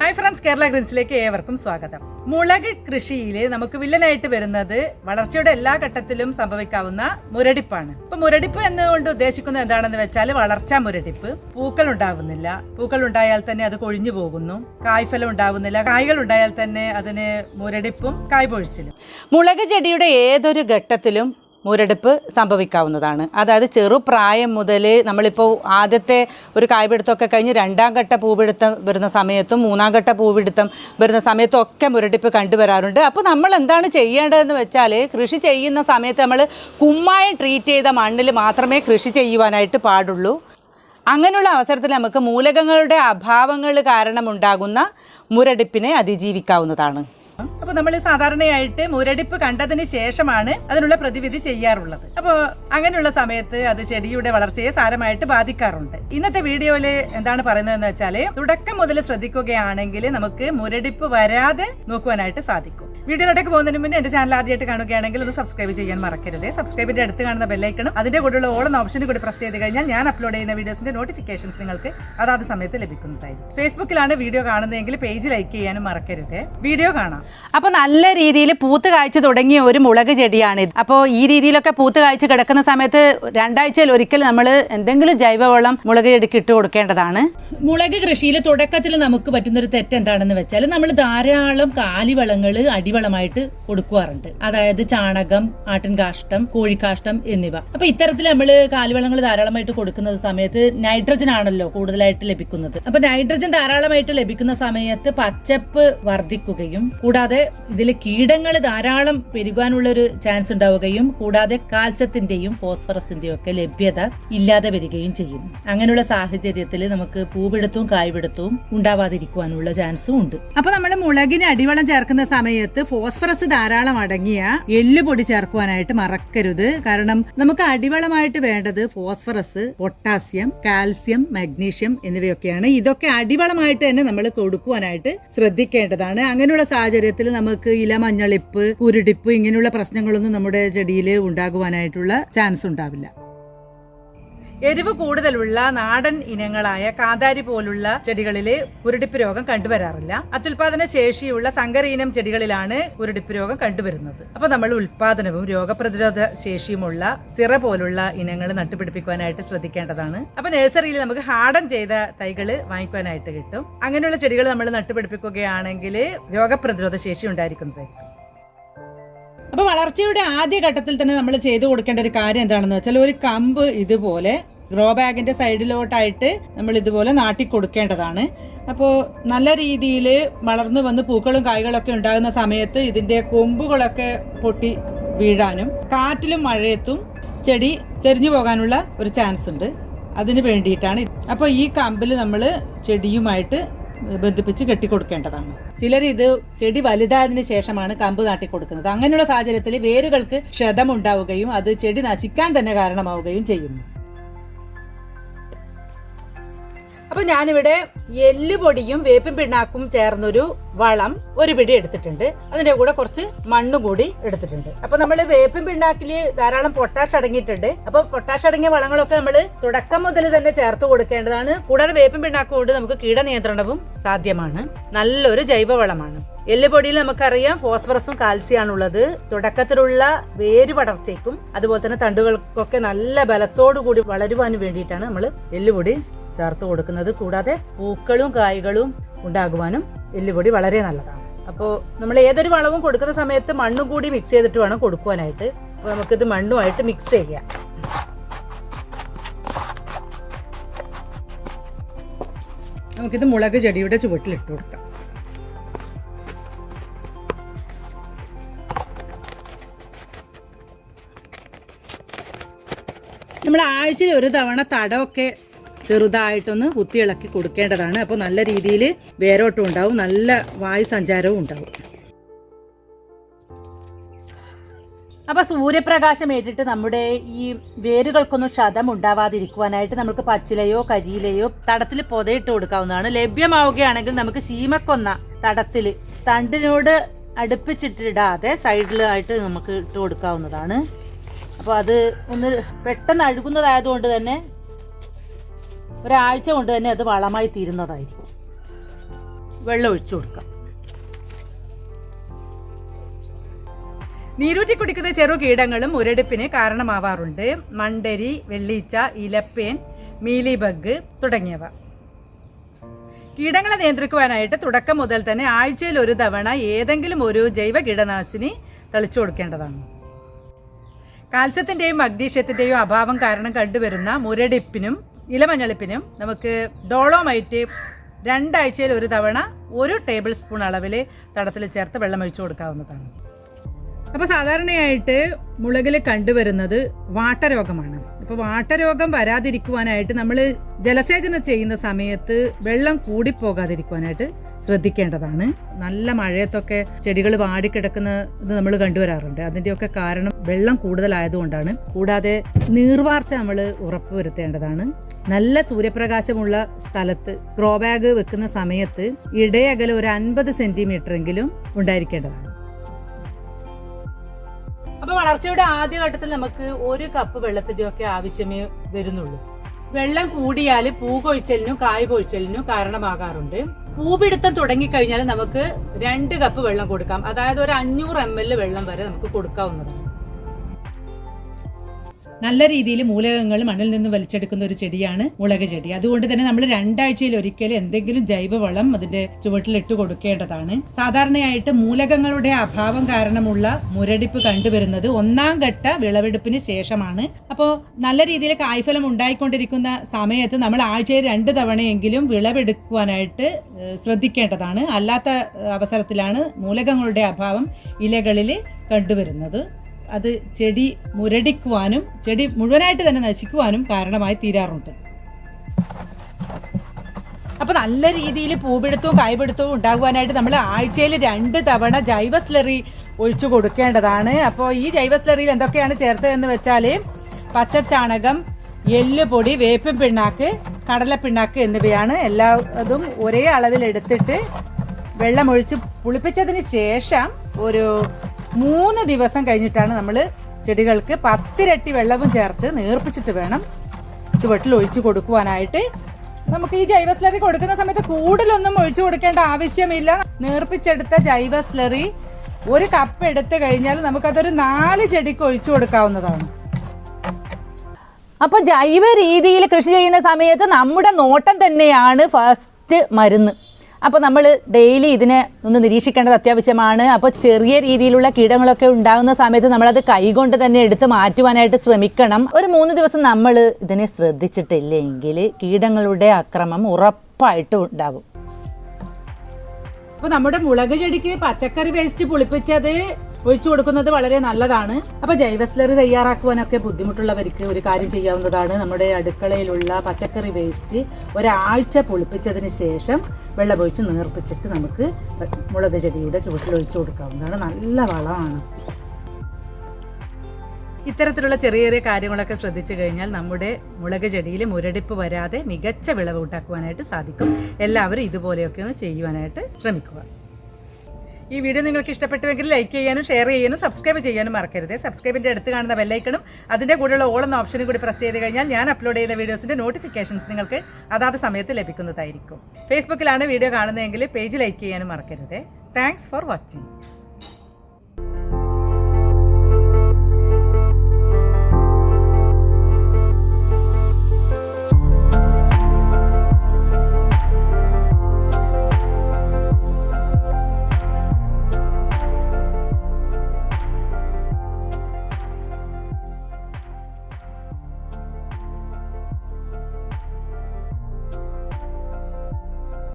Hi friends Kerala ഗ്രീൻസിലേക്ക് ഏവർക്കും സ്വാഗതം. മുളക് കൃഷിയിൽ നമുക്ക് വില്ലനായിട്ട് വരുന്നത് വളർച്ചയുടെ എല്ലാ ഘട്ടത്തിലും സംഭവിക്കാവുന്ന മുരടിപ്പാണ്. ഇപ്പൊ മുരടിപ്പ് എന്നുകൊണ്ട് ഉദ്ദേശിക്കുന്നത് എന്താണെന്ന് വെച്ചാൽ വളർച്ചാ മുരടിപ്പ്. പൂക്കൾ ഉണ്ടാവുന്നില്ല. പൂക്കൾ ഉണ്ടായാൽ തന്നെ അത് കൊഴിഞ്ഞു പോകുന്നു. കായ്ഫലം ഉണ്ടാവുന്നില്ല. കായ്കൾ ഉണ്ടായാൽ തന്നെ അതിന് മുരടിപ്പും കായ്പൊഴിച്ചിലും. മുളക് ചെടിയുടെ ഏതൊരു ഘട്ടത്തിലും മുരടിപ്പ് സംഭവിക്കാവുന്നതാണ്. അതായത് ചെറുപ്രായം മുതൽ നമ്മളിപ്പോൾ ആദ്യത്തെ ഒരു കായ്പിടുത്തമൊക്കെ കഴിഞ്ഞ് രണ്ടാം ഘട്ട പൂപിടുത്തം വരുന്ന സമയത്തും മൂന്നാം ഘട്ട പൂപിടുത്തം വരുന്ന സമയത്തും ഒക്കെ മുരടിപ്പ് കണ്ടുവരാറുണ്ട്. അപ്പോൾ നമ്മൾ എന്താണ് ചെയ്യേണ്ടതെന്ന് വെച്ചാൽ കൃഷി ചെയ്യുന്ന സമയത്ത് നമ്മൾ കുമ്മായം ട്രീറ്റ് ചെയ്ത മണ്ണിൽ മാത്രമേ കൃഷി ചെയ്യുവാനായിട്ട് പാടുള്ളൂ. അങ്ങനെയുള്ള അവസരത്തിൽ നമുക്ക് മൂലകങ്ങളുടെ അഭാവങ്ങൾ കാരണമുണ്ടാകുന്ന മുരടിപ്പിനെ അതിജീവിക്കാവുന്നതാണ്. അപ്പോൾ നമ്മൾ സാധാരണയായിട്ട് മുരടിപ്പ് കണ്ടതിന് ശേഷമാണ് അതിനുള്ള പ്രതിവിധി ചെയ്യാറുള്ളത്. അപ്പോൾ അങ്ങനെയുള്ള സമയത്ത് അത് ചെടിയുടെ വളർച്ചയെ സാരമായിട്ട് ബാധിക്കാറുണ്ട്. ഇന്നത്തെ വീഡിയോയിൽ എന്താണ് പറയുന്നതെന്ന് വെച്ചാൽ തുടക്കം മുതൽ ശ്രദ്ധിക്കുകയാണെങ്കിൽ നമുക്ക് മുരടിപ്പ് വരാതെ നോക്കുവാനായിട്ട് സാധിക്കും. വീഡിയോയിലേക്ക് പോകുന്നതിന് മുന്നേ എന്റെ ചാനൽ ആദ്യമായിട്ട് കാണുകയാണെങ്കിൽ ഒന്ന് സബ്സ്ക്രൈബ് ചെയ്യാൻ മറക്കരുത്. സബ്സ്ക്രൈബിന്റെ അടുത്ത് കാണുന്ന ബെല്ലൈക്കണം അതിന്റെ കൂടെയുള്ള ഓളം ഓപ്ഷനും കൂടി പ്രസ് ചെയ്ത് കഴിഞ്ഞാൽ ഞാൻ അപ്ലോഡ് ചെയ്യുന്ന വീഡിയോസിന്റെ നോട്ടിഫിക്കേഷൻസ് നിങ്ങൾക്ക് അതാത് സമയത്ത് ലഭിക്കുന്നതായിരിക്കും. ഫേസ്ബുക്കിലാണ് വീഡിയോ കാണുന്നതെങ്കിൽ പേജ് ലൈക്ക് ചെയ്യാനും മറക്കരുത്. വീഡിയോ കാണാം. അപ്പോൾ നല്ല രീതിയിൽ പൂത്ത് കാഴ്ച തുടങ്ങിയ ഒരു മുളക് ചെടിയാണ് അപ്പോൾ ഈ രീതിയിലൊക്കെ പൂത്ത് കാഴ്ച കിടക്കുന്ന സമയത്ത് രണ്ടാഴ്ചയിൽ ഒരിക്കൽ നമ്മൾ എന്തെങ്കിലും ജൈവവളം മുളക് ചെടിക്ക് ഇട്ട് കൊടുക്കേണ്ടതാണ്. മുളക് കൃഷിയിൽ തുടക്കത്തിൽ നമുക്ക് പറ്റുന്നൊരു തെറ്റ് എന്താണെന്ന് വെച്ചാൽ നമ്മൾ ധാരാളം കാലിവളങ്ങൾ അടിവളമായിട്ട് കൊടുക്കാറുണ്ട് അതായത് ചാണകം ആട്ടിൻകാഷ്ടം കോഴിക്കാഷ്ടം എന്നിവ. അപ്പൊ ഇത്തരത്തിൽ നമ്മൾ കാലിവളങ്ങൾ ധാരാളമായിട്ട് കൊടുക്കുന്ന സമയത്ത് നൈട്രജൻ ആണല്ലോ കൂടുതലായിട്ട് ലഭിക്കുന്നത്. അപ്പൊ നൈട്രജൻ ധാരാളമായിട്ട് ലഭിക്കുന്ന സമയത്ത് പച്ചപ്പ് വർദ്ധിക്കുകയും കൂടാതെ ഇതിൽ കീടങ്ങൾ ധാരാളം പെരുകാനുള്ള ഒരു ചാൻസ് ഉണ്ടാവുകയും കൂടാതെ കാൽസ്യത്തിന്റെയും ഫോസ്ഫറസിന്റെയും ഒക്കെ ലഭ്യത ഇല്ലാതെ വരികയും ചെയ്യുന്നു. അങ്ങനെയുള്ള സാഹചര്യത്തിൽ നമുക്ക് പൂപിടുത്തവും കായ്പിടുത്തവും ഉണ്ടാവാതിരിക്കുവാനുള്ള ചാൻസും ഉണ്ട്. അപ്പൊ നമ്മൾ മുളകിന് അടിവളം ചേർക്കുന്ന സമയത്ത് ഫോസ്ഫറസ് ധാരാളം അടങ്ങിയ എല്ല് പൊടി ചേർക്കുവാനായിട്ട് മറക്കരുത്. കാരണം നമുക്ക് അടിവളമായിട്ട് വേണ്ടത് ഫോസ്ഫറസ് പൊട്ടാസ്യം കാൽസ്യം മഗ്നീഷ്യം എന്നിവയൊക്കെയാണ്. ഇതൊക്കെ അടിവളമായിട്ട് തന്നെ നമ്മൾ കൊടുക്കുവാനായിട്ട് ശ്രദ്ധിക്കേണ്ടതാണ്. അങ്ങനെയുള്ള സാഹചര്യത്തിൽ നമുക്ക് ഇല മഞ്ഞളിപ്പ് കുരുടിപ്പ് ഇങ്ങനെയുള്ള പ്രശ്നങ്ങളൊന്നും നമ്മുടെ ചെടിയിൽ ഉണ്ടാകുവാനായിട്ടുള്ള ചാൻസ് ഉണ്ടാവില്ല. എരിവ് കൂടുതലുള്ള നാടൻ ഇനങ്ങളായ കാന്താരി പോലുള്ള ചെടികളിൽ ഉരുടിപ്പ് രോഗം കണ്ടുവരാറില്ല. അത്യുൽപാദന ശേഷിയുള്ള സങ്കര ഇനം ചെടികളിലാണ് ഉരുടിപ്പ് രോഗം കണ്ടുവരുന്നത്. അപ്പൊ നമ്മൾ ഉൽപാദനവും രോഗപ്രതിരോധ ശേഷിയുമുള്ള സിറ പോലുള്ള ഇനങ്ങൾ നട്ടുപിടിപ്പിക്കുവാനായിട്ട് ശ്രദ്ധിക്കേണ്ടതാണ്. അപ്പൊ നഴ്സറിയിൽ നമുക്ക് ഹാർഡൻ ചെയ്ത തൈകൾ വാങ്ങിക്കുവാനായിട്ട് കിട്ടും. അങ്ങനെയുള്ള ചെടികൾ നമ്മൾ നട്ടുപിടിപ്പിക്കുകയാണെങ്കിൽ രോഗപ്രതിരോധ ശേഷി ഉണ്ടായിരിക്കുന്നതായിരിക്കും. അപ്പൊ വളർച്ചയുടെ ആദ്യ ഘട്ടത്തിൽ തന്നെ നമ്മൾ ചെയ്തു കൊടുക്കേണ്ട ഒരു കാര്യം എന്താണെന്ന് വെച്ചാൽ ഒരു കമ്പ് ഇതുപോലെ ഗ്രോ ബാഗിന്റെ സൈഡിലോട്ടായിട്ട് നമ്മൾ ഇതുപോലെ നാട്ടി കൊടുക്കേണ്ടതാണ്. അപ്പോൾ നല്ല രീതിയിൽ വളർന്നു വന്ന് പൂക്കളും കായ്കളൊക്കെ ഉണ്ടാകുന്ന സമയത്ത് ഇതിന്റെ കൊമ്പുകളൊക്കെ പൊട്ടി വീഴാനും കാറ്റിലും മഴയത്തും ചെടി ചെരിഞ്ഞു പോകാനുള്ള ഒരു ചാൻസ് ഉണ്ട്. അതിന് വേണ്ടിയിട്ടാണ് അപ്പോൾ ഈ കമ്പിൽ നമ്മൾ ചെടിയുമായിട്ട് ബന്ധിപ്പിച്ച് കെട്ടിക്കൊടുക്കേണ്ടതാണ്. ചിലർ ഇത് ചെടി വലുതായതിനു ശേഷമാണ് കമ്പ് നാട്ടി കൊടുക്കുന്നത് അങ്ങനെയുള്ള സാഹചര്യത്തിൽ വേരുകൾക്ക് ക്ഷതമുണ്ടാവുകയും അത് ചെടി നശിക്കാൻ തന്നെ കാരണമാവുകയും ചെയ്യുന്നു. അപ്പൊ ഞാനിവിടെ എല്ലുപൊടിയും വേപ്പിൻ പിണ്ണാക്കും ചേർന്നൊരു വളം ഒരു പിടി എടുത്തിട്ടുണ്ട്. അതിന്റെ കൂടെ കുറച്ച് മണ്ണും കൂടി എടുത്തിട്ടുണ്ട്. അപ്പൊ നമ്മൾ വേപ്പിൻ പിണ്ണാക്കിൽ ധാരാളം പൊട്ടാഷ് അടങ്ങിയിട്ടുണ്ട്. അപ്പൊ പൊട്ടാഷ് അടങ്ങിയ വളങ്ങളൊക്കെ നമ്മൾ തുടക്കം മുതൽ തന്നെ ചേർത്ത് കൊടുക്കേണ്ടതാണ്. കൂടാതെ വേപ്പിൻ പിണ്ണാക്ക് കൊണ്ട് നമുക്ക് കീടനിയന്ത്രണവും സാധ്യമാണ്. നല്ലൊരു ജൈവവളമാണ്. എല്ലുപൊടിയിൽ നമുക്കറിയാം ഫോസ്ഫറസും കാൽസ്യമാണ് ഉള്ളത് തുടക്കത്തിലുള്ള വേര് പടർച്ചയ്ക്കും അതുപോലെ തന്നെ തണ്ടുകൾക്കൊക്കെ നല്ല ബലത്തോടു കൂടി വളരുവാനും വേണ്ടിയിട്ടാണ് നമ്മൾ എല്ലുപൊടി ചേർത്ത് കൊടുക്കുന്നത് കൂടാതെ പൂക്കളും കായ്കളും ഉണ്ടാകുവാനും എല്ലുപൊടി വളരെ നല്ലതാണ്. അപ്പോൾ നമ്മൾ ഏതൊരു വളവും കൊടുക്കുന്ന സമയത്ത് മണ്ണും കൂടി മിക്സ് ചെയ്തിട്ട് വേണം കൊടുക്കുവാനായിട്ട്. അപ്പോൾ നമുക്കിത് മണ്ണുമായിട്ട് മിക്സ് ചെയ്യാം. നമുക്കിത് മുളക് ചെടിയുടെ ചുവട്ടിലിട്ട് കൊടുക്കാം. നമ്മൾ ആഴ്ചയിൽ ഒരു തവണ തടമൊക്കെ ചെറുതായിട്ടൊന്ന് കുത്തിയിളക്കി കൊടുക്കേണ്ടതാണ്. അപ്പോൾ നല്ല രീതിയിൽ വേരോട്ടം ഉണ്ടാവും. നല്ല വായു സഞ്ചാരവും ഉണ്ടാവും. അപ്പൊ സൂര്യപ്രകാശം ഏറ്റിട്ട് നമ്മുടെ ഈ വേരുകൾക്കൊന്നും ക്ഷതം ഉണ്ടാവാതിരിക്കുവാനായിട്ട് നമുക്ക് പച്ചിലയോ കരിയിലയോ തടത്തിൽ പൊതയിട്ട് കൊടുക്കാവുന്നതാണ്. ലഭ്യമാവുകയാണെങ്കിൽ നമുക്ക് സീമക്കൊന്ന തടത്തിൽ തണ്ടിനോട് അടുപ്പിച്ചിട്ടിടാതെ സൈഡിലായിട്ട് നമുക്ക് ഇട്ട് കൊടുക്കാവുന്നതാണ്. അപ്പോൾ അത് ഒന്ന് പെട്ടെന്ന് അഴുകുന്നതായതുകൊണ്ട് തന്നെ ഒരാഴ്ച കൊണ്ട് തന്നെ അത് വളമായി തീരുന്നതായിരിക്കും. വെള്ളം ഒഴിച്ചു കൊടുക്കാം. നീരൂറ്റി കുടിക്കുന്ന ചെറു കീടങ്ങളും മുരടിപ്പിന് കാരണമാവാറുണ്ട്. മണ്ടരി വെള്ളീച്ച ഇലപ്പേൻ മീലിബഗ് തുടങ്ങിയവ. കീടങ്ങളെ നിയന്ത്രിക്കുവാനായിട്ട് തുടക്കം മുതൽ തന്നെ ആഴ്ചയിൽ ഒരു തവണ ഏതെങ്കിലും ഒരു ജൈവ കീടനാശിനി തളിച്ചു കൊടുക്കേണ്ടതാണ്. കാൽസ്യത്തിന്റെയും മഗ്നീഷ്യത്തിന്റെയും അഭാവം കാരണം കണ്ടുവരുന്ന മുരടിപ്പിനും ഇലമഞ്ഞളിപ്പിനും നമുക്ക് ഡോളോമൈറ്റ് രണ്ടാഴ്ചയിൽ ഒരു തവണ ഒരു ടേബിൾ സ്പൂൺ അളവിൽ തടത്തിൽ ചേർത്ത് വെള്ളം ഒഴിച്ചു കൊടുക്കാവുന്നതാണ്. അപ്പോൾ സാധാരണയായിട്ട് മുളകിൽ കണ്ടുവരുന്നത് വാട്ടരോഗമാണ്. അപ്പോൾ വാട്ടരോഗം വരാതിരിക്കുവാനായിട്ട് നമ്മൾ ജലസേചനം ചെയ്യുന്ന സമയത്ത് വെള്ളം കൂടിപ്പോകാതിരിക്കുവാനായിട്ട് ശ്രദ്ധിക്കേണ്ടതാണ്. നല്ല മഴയത്തൊക്കെ ചെടികൾ വാടിക്കിടക്കുന്ന ഇത് നമ്മൾ കണ്ടുവരാറുണ്ട്. അതിന്റെയൊക്കെ കാരണം വെള്ളം കൂടുതലായതുകൊണ്ടാണ്. കൂടാതെ നീർവാർച്ച നമ്മൾ ഉറപ്പുവരുത്തേണ്ടതാണ്. നല്ല സൂര്യപ്രകാശമുള്ള സ്ഥലത്ത് ഗ്രോ ബാഗ് വെക്കുന്ന സമയത്ത് ഇടയകലം ഒരു അൻപത് സെന്റിമീറ്റർ എങ്കിലും ഉണ്ടായിരിക്കേണ്ടതാണ്. അപ്പൊ വളർച്ചയുടെ ആദ്യഘട്ടത്തിൽ നമുക്ക് ഒരു കപ്പ് വെള്ളത്തിന്റെ ഒക്കെ ആവശ്യമേ വരുന്നുള്ളൂ. വെള്ളം കൂടിയാൽ പൂ കൊഴിച്ചലിനും കായ് പൊഴിച്ചലിനും കാരണമാകാറുണ്ട്. പൂപിടുത്തം തുടങ്ങിക്കഴിഞ്ഞാൽ നമുക്ക് രണ്ട് കപ്പ് വെള്ളം കൊടുക്കാം. അതായത് ഒരു അഞ്ഞൂറ് എം എൽ വെള്ളം വരെ നമുക്ക് കൊടുക്കാവുന്നതാണ്. നല്ല രീതിയിൽ മൂലകങ്ങൾ മണ്ണിൽ നിന്ന് വലിച്ചെടുക്കുന്ന ഒരു ചെടിയാണ് മുളക് ചെടി. അതുകൊണ്ട് തന്നെ നമ്മൾ രണ്ടാഴ്ചയിൽ ഒരിക്കൽ എന്തെങ്കിലും ജൈവവളം അതിന്റെ ചുവട്ടിൽ ഇട്ട് കൊടുക്കേണ്ടതാണ്. സാധാരണയായിട്ട് മൂലകങ്ങളുടെ അഭാവം കാരണമുള്ള മുരടിപ്പ് കണ്ടുവരുന്നത് ഒന്നാം ഘട്ട വിളവെടുപ്പിന് ശേഷമാണ്. അപ്പോൾ നല്ല രീതിയിൽ കായ്ഫലം ഉണ്ടായിക്കൊണ്ടിരിക്കുന്ന സമയത്ത് നമ്മൾ ആഴ്ചയിൽ രണ്ട് തവണയെങ്കിലും വിളവെടുക്കുവാനായിട്ട് ശ്രദ്ധിക്കേണ്ടതാണ്. അല്ലാത്ത അവസരത്തിലാണ് മൂലകങ്ങളുടെ അഭാവം ഇലകളിൽ കണ്ടുവരുന്നത്. അത് ചെടി മുരടിക്കുവാനും ചെടി മുഴുവനായിട്ട് തന്നെ നശിക്കുവാനും കാരണമായി തീരാറുണ്ട്. അപ്പൊ നല്ല രീതിയിൽ പൂപിടുത്തവും കായ്പിടുത്തവും ഉണ്ടാകുവാനായിട്ട് നമ്മൾ ആഴ്ചയിൽ രണ്ട് തവണ ജൈവ സ്ലറി ഒഴിച്ചു കൊടുക്കേണ്ടതാണ്. അപ്പോൾ ഈ ജൈവ സ്ലറിയിൽ എന്തൊക്കെയാണ് ചേർത്തതെന്ന് വെച്ചാൽ പച്ചച്ചാണകം എല്ലുപൊടി വേപ്പിൻ പിണ്ണാക്ക് കടലപ്പിണ്ണാക്ക് എന്നിവയാണ്. എല്ലാ അതും ഒരേ അളവിൽ എടുത്തിട്ട് വെള്ളമൊഴിച്ച് പുളിപ്പിച്ചതിന് ശേഷം ഒരു മൂന്ന് ദിവസം കഴിഞ്ഞിട്ടാണ് നമ്മൾ ചെടികൾക്ക് പത്തിരട്ടി വെള്ളവും ചേർത്ത് നീർപ്പിച്ചിട്ട് വേണം ചുവട്ടിൽ ഒഴിച്ചു കൊടുക്കുവാനായിട്ട്. നമുക്ക് ഈ ജൈവ സ്ലറി കൊടുക്കുന്ന സമയത്ത് കൂടുതലൊന്നും ഒഴിച്ചു കൊടുക്കേണ്ട ആവശ്യമില്ല. നീർപ്പിച്ചെടുത്ത ജൈവ സ്ലറി ഒരു കപ്പ് എടുത്തു കഴിഞ്ഞാൽ നമുക്കതൊരു നാല് ചെടിക്ക് ഒഴിച്ചു കൊടുക്കാവുന്നതാണ്. അപ്പോൾ ജൈവ രീതിയിൽ കൃഷി ചെയ്യുന്ന സമയത്ത് നമ്മുടെ നോട്ടം തന്നെയാണ് ഫസ്റ്റ് മരുന്ന്. അപ്പോൾ നമ്മൾ ഡെയിലി ഇതിനെ ഒന്ന് നിരീക്ഷിക്കേണ്ടത് അത്യാവശ്യമാണ്. അപ്പോൾ ചെറിയ രീതിയിലുള്ള കീടങ്ങളൊക്കെ ഉണ്ടാകുന്ന സമയത്ത് നമ്മളത് കൈകൊണ്ട് തന്നെ എടുത്ത് മാറ്റുവാനായിട്ട് ശ്രമിക്കണം. ഒരു മൂന്ന് ദിവസം നമ്മൾ ഇതിനെ ശ്രദ്ധിച്ചിട്ടില്ലെങ്കിൽ കീടങ്ങളുടെ അക്രമം ഉറപ്പായിട്ടും ഉണ്ടാവും. അപ്പോൾ നമ്മുടെ മുളക് ചെടിക്ക് പച്ചക്കറി വേസ്റ്റ് പുളിപ്പിച്ചത് ഒഴിച്ചു കൊടുക്കുന്നത് വളരെ നല്ലതാണ്. അപ്പോൾ ജൈവസ്ലറി തയ്യാറാക്കുവാനൊക്കെ ബുദ്ധിമുട്ടുള്ളവർക്ക് ഒരു കാര്യം ചെയ്യാവുന്നതാണ്. നമ്മുടെ അടുക്കളയിലുള്ള പച്ചക്കറി വേസ്റ്റ് ഒരാഴ്ച പൊളിപ്പിച്ചതിന് ശേഷം വെള്ളമൊഴിച്ച് നേർപ്പിച്ചിട്ട് നമുക്ക് മുളക് ചെടിയുടെ ചുവട്ടിൽ ഒഴിച്ചു കൊടുക്കാവുന്നതാണ്. നല്ല വളമാണ്. ഇത്തരത്തിലുള്ള ചെറിയ ചെറിയ കാര്യങ്ങളൊക്കെ ശ്രദ്ധിച്ചു കഴിഞ്ഞാൽ നമ്മുടെ മുളക് ചെടിയിൽ മുരടിപ്പ് വരാതെ മികച്ച വിളവ് ഉണ്ടാക്കുവാനായിട്ട് സാധിക്കും. എല്ലാവരും ഇതുപോലെയൊക്കെ ഒന്ന് ചെയ്യുവാനായിട്ട് ശ്രമിക്കുക. ഈ വീഡിയോ നിങ്ങൾക്ക് ഇഷ്ടപ്പെട്ടുവെങ്കിൽ ലൈക്ക് ചെയ്യാനും ഷെയർ ചെയ്യാനും സബ്സ്ക്രൈബ് ചെയ്യാനും മറക്കരുത്. സബ്സ്ക്രൈബിന്റെ അടുത്ത് കാണുന്ന ബെല്ലൈക്കണും അതിന്റെ കൂടെയുള്ള ഓൾ എന്ന ഓപ്ഷനും കൂടി പ്രസ് ചെയ്ത് കഴിഞ്ഞാൽ ഞാൻ അപ്ലോഡ് ചെയ്ത വീഡിയോസിന്റെ നോട്ടിഫിക്കേഷൻസ് നിങ്ങൾക്ക് അതാത് സമയത്ത് ലഭിക്കുന്നതായിരിക്കും. ഫേസ്ബുക്കിലാണ് വീഡിയോ കാണുന്നതെങ്കിൽ പേജ് ലൈക്ക് ചെയ്യാനും മറക്കരുത്. Thanks for watching